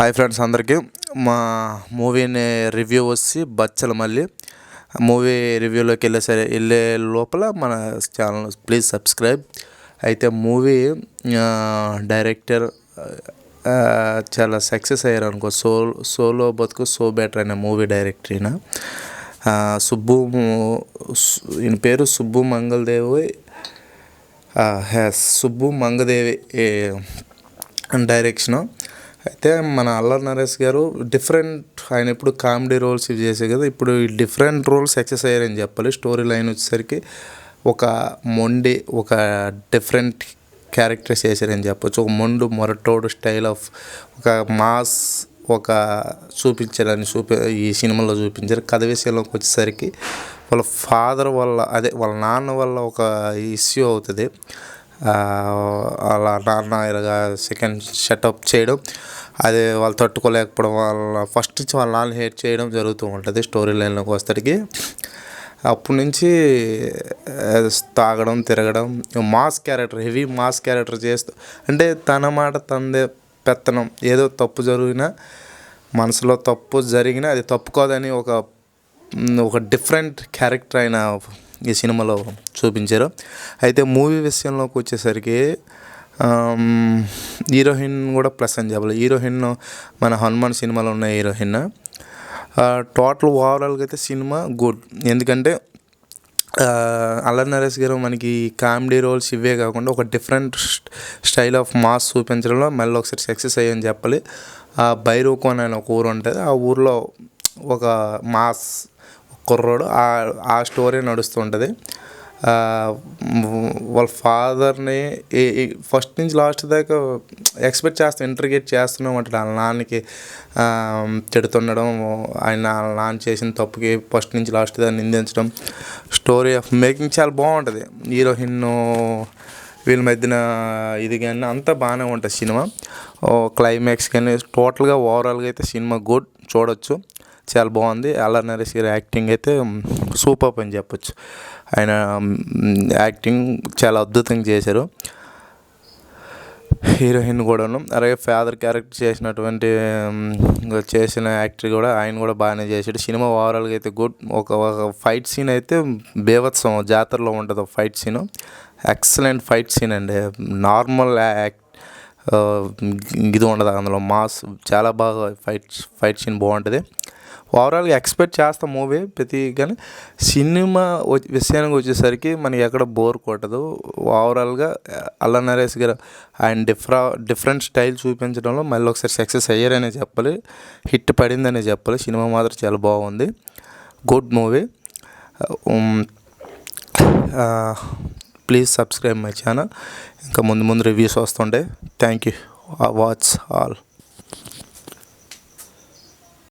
Hi friends అందరికీ. మా మూవీని రివ్యూ వచ్చి బచ్చల మళ్ళీ. మూవీ రివ్యూలోకి వెళ్ళేసరి వెళ్ళే లోపల మన ఛానల్ ప్లీజ్ సబ్స్క్రైబ్. అయితే మూవీ డైరెక్టర్ చాలా సక్సెస్ అయ్యారు అనుకో సో సోలో బతుకు సో బెటర్ అనే మూవీ డైరెక్టర్ ఈయన. సుబ్బు ఈయన పేరు సుబ్బు మంగళదేవి సుబ్బు మంగదేవి డైరెక్షను. అయితే మన అల్లరి నరేష్ గారు డిఫరెంట్ ఆయన ఇప్పుడు కామెడీ రోల్స్ ఇవి చేసే కదా ఇప్పుడు ఈ డిఫరెంట్ రోల్స్ ఎక్సెస్ అయ్యారని చెప్పాలి. స్టోరీ లైన్ వచ్చేసరికి ఒక మొండి ఒక డిఫరెంట్ క్యారెక్టర్స్ చేశారని చెప్పొచ్చు. ఒక మొండు మొరటోడు స్టైల్ ఆఫ్ ఒక మాస్ ఒక చూపించారని చూపి ఈ సినిమాలో చూపించారు. కథ విషయంలోకి వచ్చేసరికి వాళ్ళ ఫాదర్ వల్ల అదే వాళ్ళ నాన్న వల్ల ఒక ఇష్యూ అవుతుంది. వాళ్ళ నాన్న ఇలాగా సెకండ్ షటప్ చేయడం అది వాళ్ళు తట్టుకోలేకపోవడం వాళ్ళ ఫస్ట్ నుంచి వాళ్ళ నాన్న హేట్ చేయడం జరుగుతూ ఉంటుంది స్టోరీ లైన్లోకి వస్తడికి అప్పటి నుంచి తాగడం తిరగడం mass character heavy mass character చేస్తూ అంటే తన మాట తందే పెత్తనం. ఏదో తప్పు జరిగినా మనసులో తప్పు జరిగినా అది తప్పు కాదని ఒక ఒక డిఫరెంట్ క్యారెక్టర్ అయిన ఈ సినిమాలో చూపించారు. అయితే మూవీ విషయంలోకి వచ్చేసరికి హీరోయిన్ కూడా ప్లస్ అని చెప్పాలి. హీరోయిన్ మన హనుమాన్ సినిమాలో ఉన్న హీరోయిన్. టోటల్ ఓవరాల్గా అయితే సినిమా గుడ్. ఎందుకంటే ఆ, అల్లరి నరేష్ గారు మనకి కామెడీ రోల్స్ ఇవే కాకుండా ఒక డిఫరెంట్ స్టైల్ ఆఫ్ మాస్ చూపించడంలో మళ్ళీ ఒకసారి సక్సెస్ అయ్యని చెప్పాలి. ఆ బైరూకోన్ అనే ఒక ఊరు ఉంటుంది. ఆ ఊర్లో ఒక మాస్ కుర్రోడు ఆ ఆ స్టోరీ నడుస్తుంటుంది వాళ్ళ ఫాదర్ని ఫస్ట్ నుంచి లాస్ట్ దాకా ఎక్స్పెక్ట్ చేస్తాం ఇంటర్గేట్ చేస్తున్నాం అంటే వాళ్ళ నాన్నకి తిడుతుండడం ఆయన వాళ్ళ నాన్న చేసిన తప్పుకి ఫస్ట్ నుంచి లాస్ట్ దాకా నిందించడం. స్టోరీ ఆఫ్ మేకింగ్ చాలా బాగుంటుంది. హీరోయిన్ వీళ్ళ మధ్యన ఇది కానీ అంతా బాగానే ఉంటుంది సినిమా. క్లైమాక్స్ కానీ టోటల్గా ఓవరాల్గా అయితే సినిమా గుడ్ చూడొచ్చు. చాలా బాగుంది. అల్లరి నరేష్ గారి యాక్టింగ్ అయితే సూపర్ అని చెప్పొచ్చు. ఆయన యాక్టింగ్ చాలా అద్భుతంగా చేశారు. హీరోయిన్ కూడాను అలాగే ఫాదర్ క్యారెక్టర్ చేసినటువంటి చేసిన యాక్టర్ కూడా ఆయన కూడా బాగానే చేశాడు. సినిమా ఓవరాల్గా అయితే గుడ్. ఒక ఒక ఫైట్ సీన్ అయితే బేవత్సం జాతరలో ఉంటుంది fight scene. Excellent fight scene అండి. నార్మల్ యాక్ట్ ఇది ఉండదు అందులో. మాస్ చాలా బాగా ఫైట్ ఫైట్ సీన్ బాగుంటుంది. ఓవరాల్గా ఎక్స్పెక్ట్ చేస్తాం మూవీ ప్రతి కానీ సినిమా విషయానికి వచ్చేసరికి మనకి ఎక్కడ బోర్ కొట్టదు. ఓవరాల్గా అల్లా నరేష్ గారు ఆయన డిఫరా డిఫరెంట్ స్టైల్ చూపించడంలో మళ్ళీ ఒకసారి సక్సెస్ అయ్యారనే చెప్పాలి. హిట్ పడిందనే చెప్పాలి. సినిమా మాత్రం చాలా బాగుంది. Good movie please subscribe my channel ఇంకా ముందు ముందు రివ్యూస్ వస్తుండే థ్యాంక్ యూ వాచ్ ఆల్